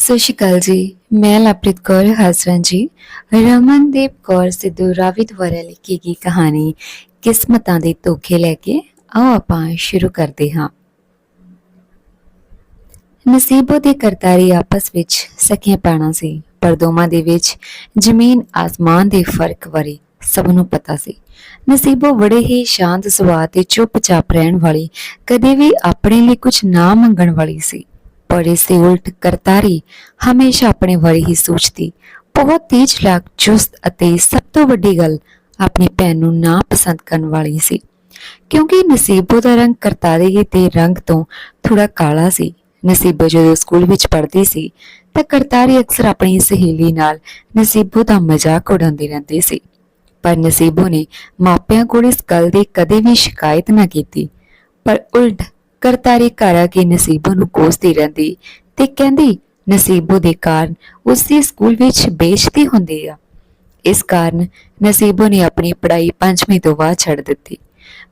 ਸਤਿ ਸ਼੍ਰੀ ਅਕਾਲ ਜੀ। ਮੈਂ ਲਵਪ੍ਰੀਤ ਕੌਰ ਹਸਰਨ ਜੀ। ਰਮਨਦੀਪ ਕੌਰ ਸਿੱਧੂ ਰਾਵਿਤ ਦੁਆਰਾ ਲਿਖੀ ਗਈ ਕਹਾਣੀ, ਕਿਸਮਤਾਂ ਦੇ ਧੋਖੇ ਲੈ ਕੇ ਆਓ ਆਪਾਂ ਸ਼ੁਰੂ ਕਰਦੇ ਹਾਂ। ਨਸੀਬੋ ਦੇ ਕਰਤਾਰੀ ਆਪਸ ਵਿੱਚ ਸਖੀਆਂ ਪੈਣਾ ਸੀ, ਪਰ ਦੋਵਾਂ ਦੇ ਵਿੱਚ ਜ਼ਮੀਨ, ਆਸਮਾਨ ਦੇ ਫ਼ਰਕ ਬਾਰੇ ਸਭ ਨੂੰ ਪਤਾ ਸੀ। ਨਸੀਬੋ ਬੜੇ ਹੀ ਸ਼ਾਂਤ ਸੁਭਾਅ ਤੇ ਚੁੱਪਚਾਪ ਰਹਿਣ ਵਾਲੀ, ਕਦੇ ਵੀ ਆਪਣੇ ਲਈ ਕੁਝ ਨਾ ਮੰਗਣ ਵਾਲੀ ਸੀ। ਪਰ ਇਸ ਦੇ ਉਲਟ ਕਰਤਾਰੀ ਹਮੇਸ਼ਾ ਆਪਣੇ ਬਾਰੇ ਹੀ ਸੋਚਦੀ ਬਹੁਤ ਤੇਜ਼ ਲਾਕ ਚੁਸਤ ਅਤੇ ਸਭ ਤੋਂ ਵੱਡੀ ਗੱਲ ਆਪਣੀ ਭੈਣ ਨੂੰ ਨਾ ਪਸੰਦ ਕਰਨ ਵਾਲੀ ਸੀ ਕਿਉਂਕਿ ਨਸੀਬੋ ਦਾ ਰੰਗ ਕਰਤਾਰੀ ਦੇ ਰੰਗ ਤੋਂ ਥੋੜਾ ਕਾਲਾ ਸੀ ਨਸੀਬੋ ਜਦੋਂ ਸਕੂਲ ਵਿੱਚ ਪੜ੍ਹਦੀ ਸੀ ਤਾਂ ਕਰਤਾਰੀ ਅਕਸਰ ਆਪਣੀ ਸਹੇਲੀ ਨਾਲ ਨਸੀਬੋ ਦਾ ਮਜ਼ਾਕ ਉਡਾਉਂਦੀ ਰਹਿੰਦੀ ਸੀ ਪਰ ਨਸੀਬੋ ਨੇ ਮਾਪਿਆਂ ਕੋਲ ਇਸ ਗੱਲ ਦੀ ਕਦੇ ਵੀ ਸ਼ਿਕਾਇਤ ਨਾ ਕੀਤੀ ਪਰ ਉਲਟ ਕਰਤਾਰੀ ਘਰ ਆ ਕੇ ਨਸੀਬੋ ਨੂੰ ਕੋਸਦੀ ਰਹਿੰਦੀ ਤੇ ਕਹਿੰਦੀ ਨਸੀਬੋ ਦੇ ਕਾਰਨ ਉਸ ਦੀ ਸਕੂਲ ਵਿੱਚ ਬੇਇੱਜ਼ਤੀ ਹੁੰਦੀ ਆ। ਇਸ ਕਾਰਨ ਨਸੀਬੋ ਨੇ ਆਪਣੀ ਪੜ੍ਹਾਈ ਪੰਜਵੀਂ ਤੋਂ ਬਾਅਦ ਛੱਡ ਦਿੱਤੀ।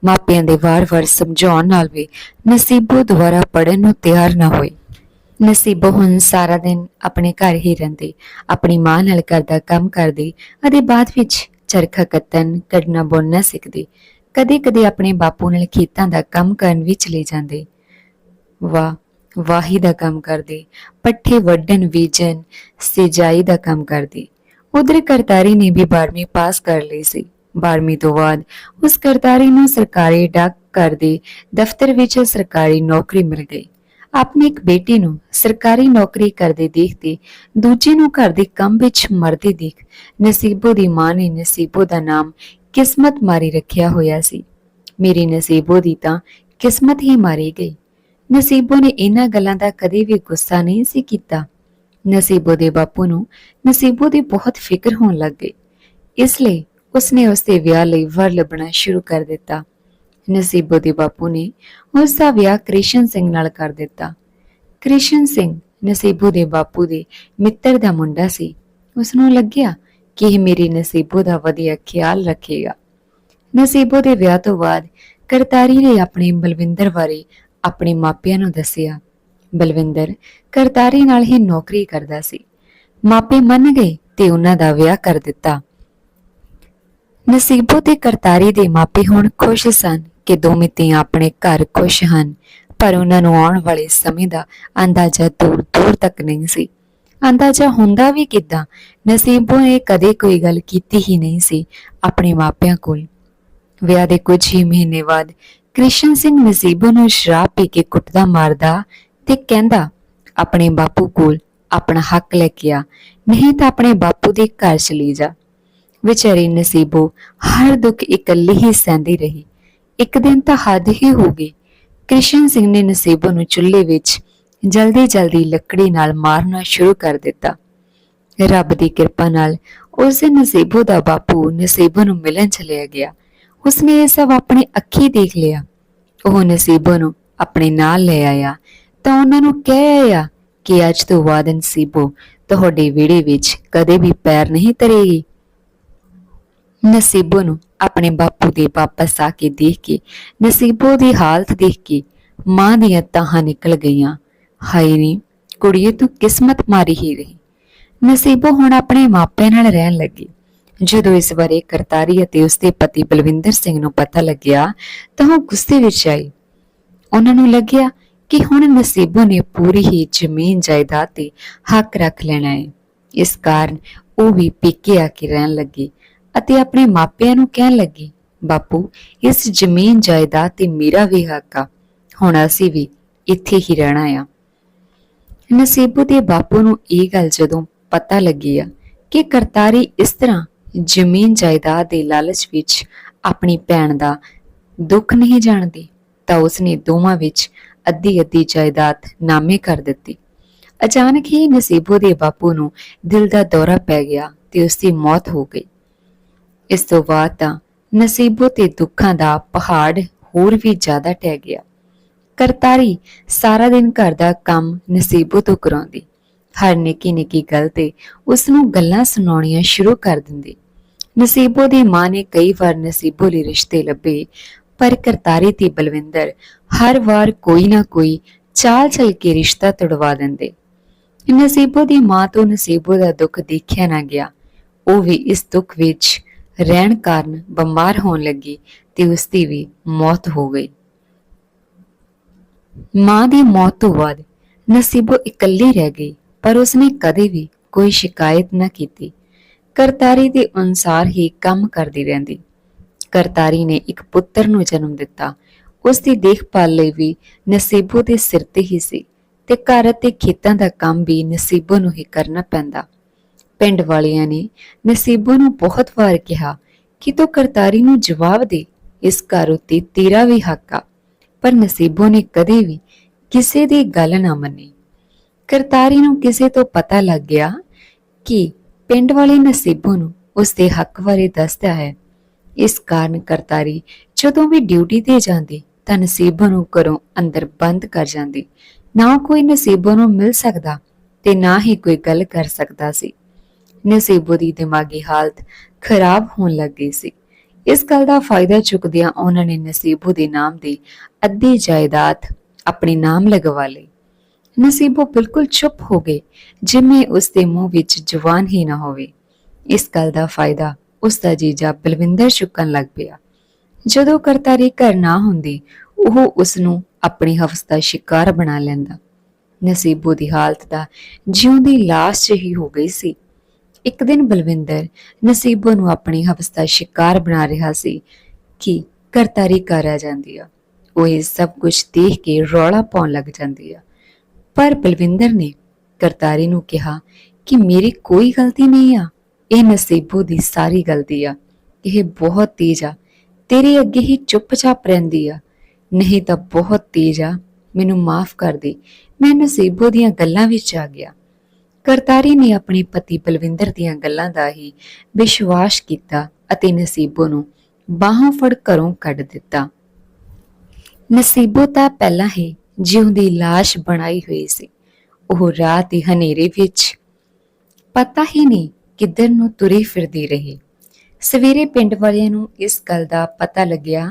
ਮਾਪਿਆਂ ਦੇ ਵਾਰ-ਵਾਰ ਸਮਝਾਉਣ ਨਾਲ ਵੀ ਨਸੀਬੋ ਦੁਬਾਰਾ ਪੜ੍ਹਨ ਨੂੰ ਤਿਆਰ ਨਾ ਹੋਈ। ਨਸੀਬੋ ਹੁਣ ਸਾਰਾ ਦਿਨ ਆਪਣੇ ਘਰ ਹੀ ਰਹਿੰਦੀ, ਆਪਣੀ ਮਾਂ ਨਾਲ ਕਰਦਾ ਕੰਮ ਕਰਦੀ ਅਤੇ ਬਾਅਦ ਵਿੱਚ ਚਰਖਾ ਕੱਤਣ ਕੱਢਣਾ ਬੁਣਨਾ ਸਿੱਖਦੀ। ਕਦੇ-ਕਦੇ ਆਪਣੇ ਬਾਪੂ ਨਾਲ ਖੇਤਾਂ ਦਾ ਕੰਮ ਕਰਨ ਵੀ ਚਲੇ ਜਾਂਦੇ। ਵਾਹ, ਵਾਹੀ ਦਾ ਕੰਮ ਕਰਦੀ। ਪੱਠੇ ਵੱਢਣ, ਬੀਜਣ, ਸਿਜਾਈ ਦਾ ਕੰਮ ਕਰਦੀ। ਉਧਰ ਕਰਤਾਰੀ ਨੇ ਵੀ 12ਵੀਂ ਪਾਸ ਕਰ ਲਈ ਸੀ। 12ਵੀਂ ਤੋਂ ਬਾਅਦ ਉਸ ਕਰਤਾਰੀ ਨੂੰ ਸਰਕਾਰੀ ਡਾਕ ਘਰ ਦੇ ਦਫ਼ਤਰ ਵਿੱਚ ਸਰਕਾਰੀ ਨੌਕਰੀ ਮਿਲ ਗਈ। ਆਪਣੇ ਇੱਕ ਬੇਟੀ ਨੂੰ ਸਰਕਾਰੀ ਨੌਕਰੀ ਕਰਦੇ ਦੇਖਦੇ ਦੂਜੇ ਨੂੰ ਘਰ ਦੇ ਕੰਮ ਵਿੱਚ ਮਰਦੇ ਦੇਖ ਨਸੀਬੋ ਦੀ ਮਾਂ ਨੇ ਨਸੀਬੋ ਦਾ ਨਾਮ ਕਿਸਮਤ ਮਾਰੀ ਰੱਖਿਆ ਹੋਇਆ ਸੀ। ਮੇਰੀ ਨਸੀਬੋ ਦੀ ਤਾਂ ਕਿਸਮਤ ਹੀ ਮਾਰੀ ਗਈ। ਨਸੀਬੋ ਨੇ ਇਹਨਾਂ ਗੱਲਾਂ ਦਾ ਕਦੇ ਵੀ ਗੁੱਸਾ ਨਹੀਂ ਸੀ ਕੀਤਾ। ਨਸੀਬੋ ਦੇ ਬਾਪੂ ਨੂੰ ਨਸੀਬੋ ਦੀ ਬਹੁਤ ਫਿਕਰ ਹੋਣ ਲੱਗ ਗਈ। ਇਸ ਲਈ ਉਸਨੇ ਉਸਦੇ ਵਿਆਹ ਲਈ ਵਰ ਲੱਭਣਾ ਸ਼ੁਰੂ ਕਰ ਦਿੱਤਾ। ਨਸੀਬੋ ਦੇ ਬਾਪੂ ਨੇ ਉਸ ਦਾ ਵਿਆਹ ਕ੍ਰਿਸ਼ਨ ਸਿੰਘ ਨਾਲ ਕਰ ਦਿੱਤਾ। ਕ੍ਰਿਸ਼ਨ ਸਿੰਘ ਨਸੀਬੋ ਦੇ ਬਾਪੂ ਦੇ ਮਿੱਤਰ ਦਾ ਮੁੰਡਾ ਸੀ। ਉਸ ਨੂੰ ਲੱਗਿਆ ਕਿ ਇਹ ਮੇਰੀ ਨਸੀਬੋ ਦਾ ਵਧੀਆ ਖਿਆਲ ਰੱਖੇਗਾ। ਨਸੀਬੋ ਦੇ ਵਿਆਹ ਤੋਂ ਬਾਅਦ ਕਰਤਾਰੀ ਨੇ ਆਪਣੇ ਬਲਵਿੰਦਰ ਬਾਰੇ ਆਪਣੇ ਮਾਪਿਆਂ ਨੂੰ ਦੱਸਿਆ। ਬਲਵਿੰਦਰ ਕਰਤਾਰੀ ਨਾਲ ਹੀ ਨੌਕਰੀ ਕਰਦਾ ਸੀ। ਮਾਪੇ ਮੰਨ ਗਏ ਤੇ ਉਹਨਾਂ ਦਾ ਵਿਆਹ ਕਰ ਦਿੱਤਾ। ਨਸੀਬੋ ਤੇ ਕਰਤਾਰੀ ਦੇ ਮਾਪੇ ਹੁਣ ਖੁਸ਼ ਸਨ ਕਿ ਦੋਵੇਂ ਧੀਆਂ ਆਪਣੇ ਘਰ ਖੁਸ਼ ਹਨ, ਪਰ ਉਹਨਾਂ ਨੂੰ ਆਉਣ ਵਾਲੇ ਸਮੇਂ ਦਾ ਅੰਦਾਜ਼ਾ ਦੂਰ ਦੂਰ ਤੱਕ ਨਹੀਂ ਸੀ। ਅੰਦਾਜ਼ਾ ਹੁੰਦਾ ਵੀ ਕਿਦਾਂ? ਨਸੀਬੋ ਨੇ ਕਦੇ ਕੋਈ ਗੱਲ ਕੀਤੀ ਹੀ ਨਹੀਂ ਸੀ ਆਪਣੇ ਮਾਪਿਆਂ ਕੋਲ। ਵਿਆਹ ਦੇ ਕੁਝ ਹੀ ਮਹੀਨੇ ਬਾਅਦ ਕ੍ਰਿਸ਼ਨ ਸਿੰਘ ਨਸੀਬੋ ਨੂੰ ਸ਼ਰਾਬ ਪੀ ਕੇ ਕੁੱਟਦਾ ਮਾਰਦਾ ਤੇ ਕਹਿੰਦਾ, ਆਪਣੇ ਬਾਪੂ ਕੋਲ ਆਪਣਾ ਹੱਕ ਲੈ ਕੇ ਆ, ਨਹੀਂ ਤਾਂ ਆਪਣੇ ਬਾਪੂ ਦੇ ਘਰ ਚਲੀ ਜਾ। ਵਿਚਾਰੀ ਨਸੀਬੋ ਹਰ ਦੁੱਖ ਇਕੱਲੀ ਹੀ ਸਹਿੰਦੀ ਰਹੀ। ਇੱਕ ਦਿਨ ਤਾਂ ਹੱਦ ਹੀ ਹੋ ਗਈ। ਕ੍ਰਿਸ਼ਨ ਸਿੰਘ ਨੇ ਨਸੀਬੋ ਨੂੰ ਚੁੱਲ੍ਹੇ ਵਿੱਚ ਜਲਦੀ ਜਲਦੀ ਲੱਕੜੀ ਨਾਲ ਮਾਰਨਾ ਸ਼ੁਰੂ ਕਰ ਦਿੱਤਾ। ਰੱਬ ਦੀ ਕਿਰਪਾ ਨਾਲ ਉਸ ਦੇ ਨਸੀਬੋ ਦਾ ਬਾਪੂ ਨਸੀਬੋ ਨੂੰ ਮਿਲਣ ਚਲਿਆ ਗਿਆ। ਉਸਨੇ ਇਹ ਸਭ ਆਪਣੀ ਅੱਖੀ ਦੇਖ ਲਿਆ। ਉਹ ਨਸੀਬੋ ਨੂੰ ਆਪਣੇ ਨਾਲ ਲੈ ਆਇਆ। ਤਾਂ ਉਹਨਾਂ ਨੂੰ ਕਹਿ ਆਇਆ ਕਿ ਅੱਜ ਤੋਂ ਬਾਅਦ ਨਸੀਬੋ ਤੁਹਾਡੇ ਵਿਹੜੇ ਵਿੱਚ ਕਦੇ ਵੀ ਪੈਰ ਨਹੀਂ ਧਰੇਗੀ। ਨਸੀਬੋ ਨੂੰ ਆਪਣੇ ਬਾਪੂ ਦੇ ਵਾਪਸ ਆ ਕੇ ਦੇਖ ਕੇ, ਨਸੀਬੋ ਦੀ ਹਾਲਤ ਦੇਖ ਕੇ ਮਾਂ ਦੀਆਂ ਤਾਹਾਂ ਨਿਕਲ ਗਈਆਂ। ਹਾਏ ਨੀ, ਕੁੜੀਏ ਤੂੰ ਕਿਸਮਤ ਮਾਰੀ ਹੀ ਰਹੀ। ਨਸੀਬੋ ਹੁਣ ਆਪਣੇ ਮਾਪਿਆਂ ਨਾਲ ਰਹਿਣ ਲੱਗੀ। ਜਦੋਂ ਇਸ ਬਾਰੇ ਕਰਤਾਰੀ ਅਤੇ ਉਸਦੇ ਪਤੀ ਬਲਵਿੰਦਰ ਸਿੰਘ ਨੂੰ ਪਤਾ ਲੱਗਿਆ, ਤਾਂ ਉਹ ਗੁੱਸੇ ਵਿੱਚ ਆਈ। ਉਹਨਾਂ ਨੂੰ ਲੱਗਿਆ ਕਿ ਹੁਣ ਨਸੀਬੋ ਨੇ ਪੂਰੀ ਹੀ ਜ਼ਮੀਨ ਜਾਇਦਾਦ ਤੇ ਹੱਕ ਰੱਖ ਲੈਣਾ ਹੈ ਇਸ ਕਾਰਨ ਉਹ ਵੀ ਪੇਕੇ ਆ ਕੇ ਰਹਿਣ ਲੱਗੀ ਅਤੇ ਆਪਣੇ ਮਾਪਿਆਂ ਨੂੰ ਕਹਿਣ ਲੱਗੀ, ਬਾਪੂ, ਇਸ ਜ਼ਮੀਨ ਜਾਇਦਾਦ ਤੇ ਮੇਰਾ ਵੀ ਹੱਕ ਆ। ਹੁਣ ਅਸੀਂ ਵੀ ਇੱਥੇ ਹੀ ਰਹਿਣਾ ਆ। ਨਸੀਬੂ ਦੇ ਬਾਪੂ ਨੂੰ ਇਹ ਗੱਲ ਜਦੋਂ ਪਤਾ ਲੱਗੀ ਆ ਕਿ ਕਰਤਾਰੀ ਇਸ ਤਰ੍ਹਾਂ ਜ਼ਮੀਨ ਜਾਇਦਾਦ ਦੇ ਲਾਲਚ ਵਿੱਚ ਆਪਣੀ ਭੈਣ ਦਾ ਦੁੱਖ ਨਹੀਂ ਜਾਣਦੀ, ਤਾਂ ਉਸਨੇ ਦੋਵਾਂ ਵਿੱਚ ਅੱਧੀ ਅੱਧੀ ਜਾਇਦਾਦ ਨਾਮੇ ਕਰ ਦਿੱਤੀ। ਅਚਾਨਕ ਹੀ ਨਸੀਬੋ ਦੇ ਬਾਪੂ ਨੂੰ ਦਿਲ ਦਾ ਦੌਰਾ ਪੈ ਗਿਆ ਤੇ ਉਸ ਦੀ ਮੌਤ ਹੋ ਗਈ। ਇਸ ਤੋਂ ਬਾਅਦ ਤਾਂ ਨਸੀਬੋ ਤੇ ਦੁੱਖਾਂ ਦਾ ਪਹਾੜ ਹੋਰ ਵੀ ਜ਼ਿਆਦਾ ਟਹਿ ਗਿਆ। ਕਰਤਾਰੀ ਸਾਰਾ ਦਿਨ ਘਰ ਦਾ ਕੰਮ ਨਸੀਬੋ ਤੋਂ ਕਰਾਉਂਦੀ। ਹਰ ਨਿੱਕੀ ਨਿੱਕੀ ਗੱਲ ਤੇ ਉਸ ਨੂੰ ਗੱਲਾਂ ਸੁਣਾਉਣੀਆਂ ਸ਼ੁਰੂ ਕਰ ਦਿੰਦੀ। ਨਸੀਬੋ ਦੀ ਮਾਂ ਨੇ ਕਈ ਵਾਰ ਨਸੀਬੋ ਲਈ ਰਿਸ਼ਤੇ ਲੱਭੇ, ਪਰ ਕਰਤਾਰੀ ਤੇ ਬਲਵਿੰਦਰ ਹਰ ਵਾਰ ਕੋਈ ਨਾ ਕੋਈ ਚਾਲ ਚਲ ਕੇ ਰਿਸ਼ਤਾ ਤੁੜਵਾ ਦਿੰਦੇ। ਨਸੀਬੋ ਦੀ ਮਾਂ ਤੋਂ ਨਸੀਬੋ ਦਾ ਦੁੱਖ ਦੇਖਿਆ ਨਾ ਗਿਆ। ਉਹ ਵੀ ਇਸ ਦੁੱਖ ਵਿੱਚ ਰਹਿਣ ਕਾਰਨ ਬਿਮਾਰ ਹੋਣ ਲੱਗੀ ਤੇ ਉਸ ਦੀ ਵੀ ਮੌਤ ਹੋ ਗਈ। ਮਾਂ ਦੀ ਮੌਤ ਤੋਂ ਬਾਅਦ ਨਸੀਬੋ ਇਕੱਲੀ ਰਹਿ ਗਈ, ਪਰ ਉਸਨੇ ਕਦੇ ਵੀ ਕੋਈ ਸ਼ਿਕਾਇਤ ਨਾ ਕੀਤੀ। ਕਰਤਾਰੀ ਦੇ ਅਨੁਸਾਰ ਹੀ ਕੰਮ ਕਰਦੀ ਰਹਿੰਦੀ। ਕਰਤਾਰੀ ਨੇ ਇੱਕ ਪੁੱਤਰ ਨੂੰ ਜਨਮ ਦਿੱਤਾ। ਉਸ ਦੀ ਦੇਖਭਾਲ ਲਈ ਵੀ ਨਸੀਬੋ ਦੇ ਸਿਰ ਤੇ ਹੀ ਸੀ ਤੇ ਘਰ ਅਤੇ ਖੇਤਾਂ ਦਾ ਕੰਮ ਵੀ ਨਸੀਬੋ ਨੂੰ ਹੀ ਕਰਨਾ ਪੈਂਦਾ। ਪਿੰਡ ਵਾਲਿਆਂ ਨੇ ਨਸੀਬੋ ਨੂੰ ਬਹੁਤ ਵਾਰ ਕਿਹਾ ਕਿ ਤੂੰ ਕਰਤਾਰੀ ਨੂੰ ਜਵਾਬ ਦੇ। ਇਸ ਘਰ ਉੱਤੇ ਤੇਰਾ ਵੀ ਹੱਕ ਆ। ਪਰ ਨਸੀਬੋ ਨੇ ਕਦੇ ਵੀ ਕਿਸੇ ਦੀ ਗੱਲ ਨਾ ਮੰਨੀ। ਕਰਤਾਰੀ ਨੂੰ ਕਿਸੇ ਤੋਂ ਪਤਾ ਲੱਗ ਗਿਆ ਕਿ ਪਿੰਡ ਵਾਲੇ ਨਸੀਬੋ ਨੂੰ ਉਸ ਦੇ ਹੱਕ ਬਾਰੇ ਦੱਸਦਾ ਹੈ। ਇਸ ਕਾਰਨ ਕਰਤਾਰੀ ਜਦੋਂ ਵੀ ਡਿਊਟੀ ਤੇ ਜਾਂਦੀ ਤਾਂ ਨਸੀਬੋ ਨੂੰ ਘਰੋਂ ਅੰਦਰ ਬੰਦ ਕਰ ਜਾਂਦੀ। ਨਾ ਕੋਈ ਨਸੀਬੋ ਨੂੰ ਮਿਲ ਸਕਦਾ ਤੇ ਨਾ ਹੀ ਕੋਈ ਗੱਲ ਕਰ ਸਕਦਾ ਸੀ। ਨਸੀਬੋ ਦੀ ਦਿਮਾਗੀ ਹਾਲਤ ਖਰਾਬ ਹੋਣ ਲੱਗੀ ਸੀ। ਇਸ ਗੱਲ ਦਾ ਫਾਇਦਾ ਚੁੱਕਦਿਆਂ ਉਹਨਾਂ ਨੇ ਨਸੀਬੋ ਦੇ ਨਾਮ ਦੀ ਅੱਧੀ ਜਾਇਦਾਦ ਆਪਣੇ ਨਾਮ ਲਗਵਾ ਲਈ। ਨਸੀਬੋ ਬਿਲਕੁਲ ਚੁੱਪ ਹੋ ਗਏ, ਜਿਵੇਂ ਉਸ ਦੇ ਮੂੰਹ ਵਿੱਚ ਜਵਾਨ ਹੀ ਨਾ ਹੋਵੇ। ਇਸ ਗੱਲ ਦਾ ਫਾਇਦਾ ਉਸ ਦਾ ਜੀਜਾ ਬਲਵਿੰਦਰ ਚੁੱਕਣ ਲੱਗ ਪਿਆ। ਜਦੋਂ ਕਰਤਾਰੀ ਘਰ ਨਾ ਹੁੰਦੀ, ਉਹ ਉਸ ਨੂੰ ਆਪਣੀ ਹਵਸ ਦਾ ਸ਼ਿਕਾਰ ਬਣਾ ਲੈਂਦਾ। ਨਸੀਬੋ ਦੀ ਹਾਲਤ ਦਾ ਜਿਉਂਦੀ ਲਾਸ਼ ਚ ਹੀ ਹੋ ਗਈ ਸੀ। ਇੱਕ ਦਿਨ ਬਲਵਿੰਦਰ ਨਸੀਬੋ ਨੂੰ ਆਪਣੀ ਹਵਸ ਦਾ ਸ਼ਿਕਾਰ ਬਣਾ ਰਿਹਾ ਸੀ ਕਿ ਕਰਤਾਰੀ ਘਰ ਆ ਜਾਂਦੀ ਆ। ਉਹ ਇਹ ਸਭ ਕੁਝ ਦੇਖ ਕੇ ਰੌਲਾ ਪਾਉਣ ਲੱਗ ਜਾਂਦੀ ਆ। ਪਰ ਬਲਵਿੰਦਰ ਨੇ ਕਰਤਾਰੀ ਨੂੰ ਕਿਹਾ ਕਿ ਮੇਰੀ ਕੋਈ ਗਲਤੀ ਨਹੀਂ ਆ। ਇਹ ਨਸੀਬੋ ਦੀ ਸਾਰੀ ਗਲਤੀ ਆ। ਇਹ ਬਹੁਤ ਤੇਜ਼ ਆ। ਤੇਰੇ ਅੱਗੇ ਹੀ ਚੁੱਪਚਾਪ ਰਹਿੰਦੀ ਆ। ਨਹੀਂ ਤਾਂ ਬਹੁਤ ਤੇਜ਼ ਆ। ਮੈਨੂੰ ਮਾਫ ਕਰ ਦੇ। ਮੈਂ ਨਸੀਬੋ ਦੀਆਂ ਗੱਲਾਂ ਵਿੱਚ ਆ ਗਿਆ। ਕਰਤਾਰੀ ਨੇ ਆਪਣੇ ਪਤੀ ਬਲਵਿੰਦਰ ਦੀਆਂ ਗੱਲਾਂ ਦਾ ਹੀ ਵਿਸ਼ਵਾਸ ਕੀਤਾ ਅਤੇ ਨਸੀਬੋ ਨੂੰ ਬਾਹਾਂ ਫੜ ਘਰੋਂ ਕੱਢ ਦਿੱਤਾ। ਨਸੀਬੋ ਤਾਂ ਪਹਿਲਾਂ ਹੀ ਜਿਉਂਦੀ ਲਾਸ਼ ਬਣਾਈ ਹੋਈ ਸੀ। ਉਹ ਰਾਤ ਦੇ ਹਨੇਰੇ ਵਿੱਚ ਪਤਾ ਹੀ ਨਹੀਂ ਕਿੱਧਰ ਨੂੰ ਤੁਰੀ ਫਿਰਦੀ ਰਹੀ। ਸਵੇਰੇ ਪਿੰਡ ਵਾਲਿਆਂ ਨੂੰ ਇਸ ਗੱਲ ਦਾ ਪਤਾ ਲੱਗਿਆ।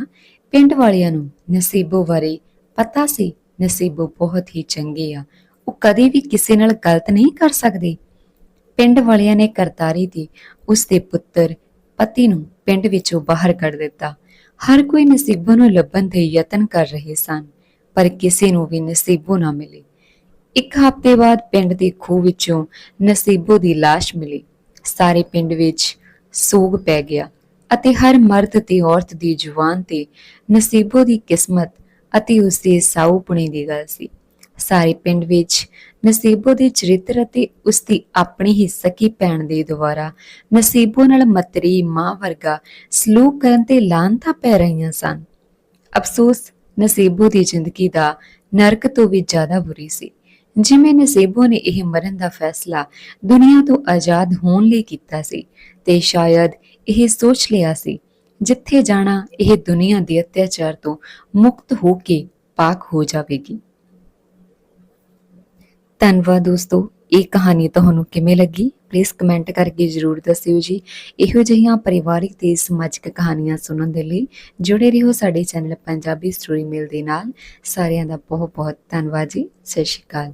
ਪਿੰਡ ਵਾਲਿਆਂ ਨੂੰ ਨਸੀਬੋ ਬਾਰੇ ਪਤਾ ਸੀ। ਨਸੀਬੋ ਬਹੁਤ ਹੀ ਚੰਗੇ ਆ। ਉਹ ਕਦੇ ਵੀ ਕਿਸੇ ਨਾਲ ਗਲਤ ਨਹੀਂ ਕਰ ਸਕਦੇ। ਪਿੰਡ ਵਾਲਿਆਂ ਨੇ ਕਰਤਾਰੀ ਦੀ ਉਸ ਦੇ ਪੁੱਤਰ ਪਤੀ ਨੂੰ ਪਿੰਡ ਵਿੱਚੋਂ ਬਾਹਰ ਕੱਢ ਦਿੱਤਾ। ਹਰ ਕੋਈ ਨਸੀਬੋ ਨੂੰ ਲੱਭਣ ਦੇ ਯਤਨ ਕਰ ਰਹੇ ਸਨ, ਪਰ ਕਿਸੇ ਨੂੰ ਵੀ ਨਸੀਬੋ ਨਾ ਮਿਲੇ। ਇੱਕ ਹਫ਼ਤੇ ਬਾਅਦ ਪਿੰਡ ਦੇ ਖੂਹ ਵਿੱਚੋਂ ਨਸੀਬੋ ਦੀ ਲਾਸ਼ ਮਿਲੀ। ਸਾਰੇ ਪਿੰਡ ਵਿੱਚ ਸੋਗ ਪੈ ਗਿਆ ਅਤੇ ਹਰ ਮਰਦ ਤੇ ਔਰਤ ਦੀ ਜ਼ੁਬਾਨ ਤੇ ਨਸੀਬੋ ਦੀ ਕਿਸਮਤ ਅਤੇ ਉਸ ਦੇ ਸਾਊਪਣੇ ਦੀ ਗੱਲ ਸੀ। ਸਾਰੇ ਪਿੰਡ ਵਿੱਚ ਨਸੀਬੋ ਦੇ ਚਰਿੱਤਰ ਅਤੇ ਉਸ ਦੀ ਆਪਣੀ ਹੀ ਸਕੀ ਭੈਣ ਦੇ ਦੁਆਰਾ ਨਸੀਬੋ ਨਾਲ ਮਤਰੀ ਮਾਂ ਵਰਗਾ ਸਲੂਕ ਕਰਨ ਤੇ ਲਾਂਤਾ ਪੈ ਰਹੀਆਂ ਸਨ। ਅਫਸੋਸ, ਨਸੀਬੋ ਦੀ ਜ਼ਿੰਦਗੀ ਦਾ ਨਰਕ ਤੋਂ ਵੀ ਜ਼ਿਆਦਾ ਬੁਰੀ ਸੀ। ਜਿਵੇਂ ਨਸੀਬੋ ਨੇ ਇਹ ਮਰਨ ਦਾ ਫੈਸਲਾ ਦੁਨੀਆ ਤੋਂ ਆਜ਼ਾਦ ਹੋਣ ਲਈ ਕੀਤਾ ਸੀ ਤੇ ਸ਼ਾਇਦ ਇਹ ਸੋਚ ਲਿਆ ਸੀ, ਜਿੱਥੇ ਜਾਣਾ ਇਹ ਦੁਨੀਆ ਦੇ ਅਤਿਆਚਾਰ ਤੋਂ ਮੁਕਤ ਹੋ ਕੇ ਪਾਕ ਹੋ ਜਾਵੇਗੀ। ਧੰਨਵਾਦ ਦੋਸਤੋ, ਇਹ ਕਹਾਣੀ ਤੁਹਾਨੂੰ ਕਿਵੇਂ ਲੱਗੀ? ਪਲੀਜ਼ ਕਮੈਂਟ ਕਰਕੇ ਜਰੂਰ ਦੱਸਿਓ ਜੀ। ਇਹੋ ਜਿਹੀਆਂ ਪਰਿਵਾਰਿਕ ਤੇ ਸਮਾਜਿਕ ਕਹਾਣੀਆਂ ਸੁਣਨ ਦੇ ਲਈ ਜੁੜੇ ਰਹੋ ਸਾਡੇ ਚੈਨਲ ਪੰਜਾਬੀ ਸਟੋਰੀ ਮੇਲ ਦੇ ਨਾਲ। ਸਾਰਿਆਂ ਦਾ ਬਹੁਤ ਬਹੁਤ ਧੰਨਵਾਦ ਜੀ। ਸਤਿ ਸ਼੍ਰੀ ਅਕਾਲ।